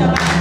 Shabbat.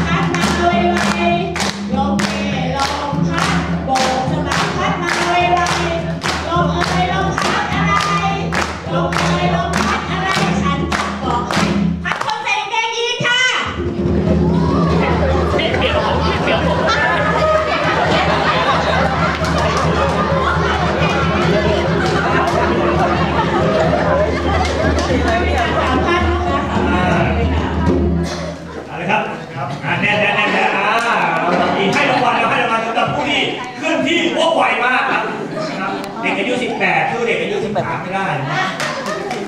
แบบถามไม่ได้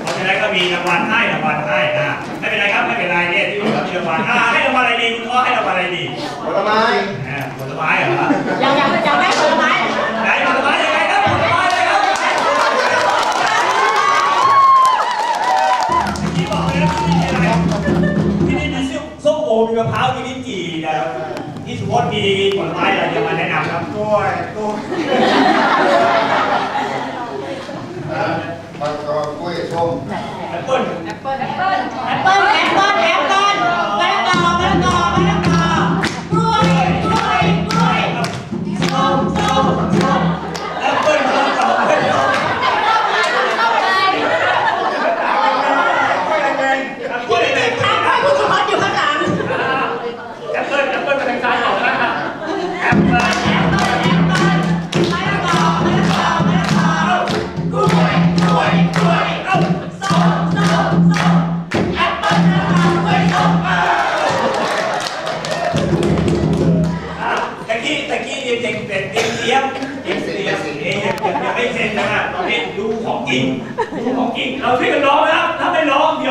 เพราะฉะนไรก็มีรางวัลให้รางวัลให้อะไม่เป็นไรครับไม่เป็นไรเนี่ยที่ผมมีรางวัลอ่าให้รางวัลอะไรดีคุณพ่อให้รางวัลอะไรดีผลไม้อ่าผลไม้เหรออยากอยากอยากได้ผลไม้ไหนผลไม้ไงคผลไม้เลยครับที่บอกเลยนที่นี่อะไรที่นี่มีส้มโอมีมะพร้าวมีลิ้นจี่นะคที่สุพจน์มีผลไม้อะไรจะมาแนะนำครับกล้วยกล้วย มันก็กล้วยส้ม แอปเปิ้ล กี้ตะกี้เรียนเด็กเป็ดเด็กเสียมเด็กเสียมเองยังไม่เซ็นนะฮะตอนนี้ดูของจริงดูของจริงเราช่วยกันร้องนะครับถ้าไม่ร้องเดี๋ยว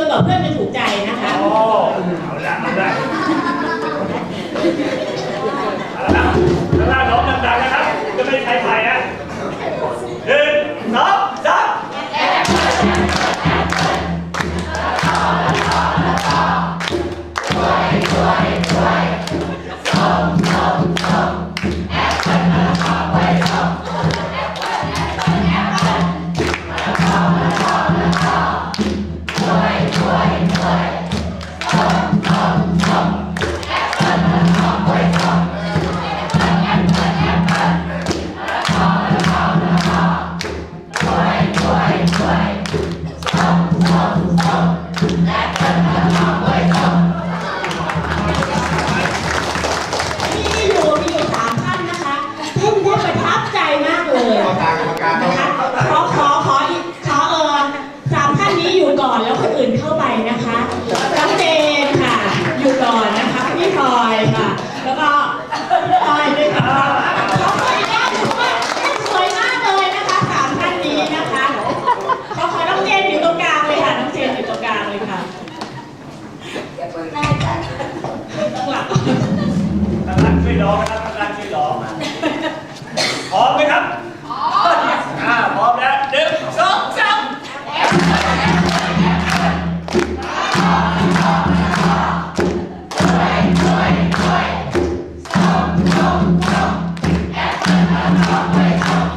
นกว่าเพื่อนจะถูกใจนะคะโอ้เอาละเอาละเอาละเอาละร้องดังๆนะครับ จะไม่ใช้ใคร ที่อยู่มีอยู่สามท่านนะคะท่านได้ประทับใจมากเลย ประทับ ร้องนะครับการชื่อร้องพร้อมไหมครับพร้อมอ่าพร้อมแล้วหนึ่งสองสามช่วยช่วยช่วยส่งส่งส่งแอปเปิลมาส่งไปส่ง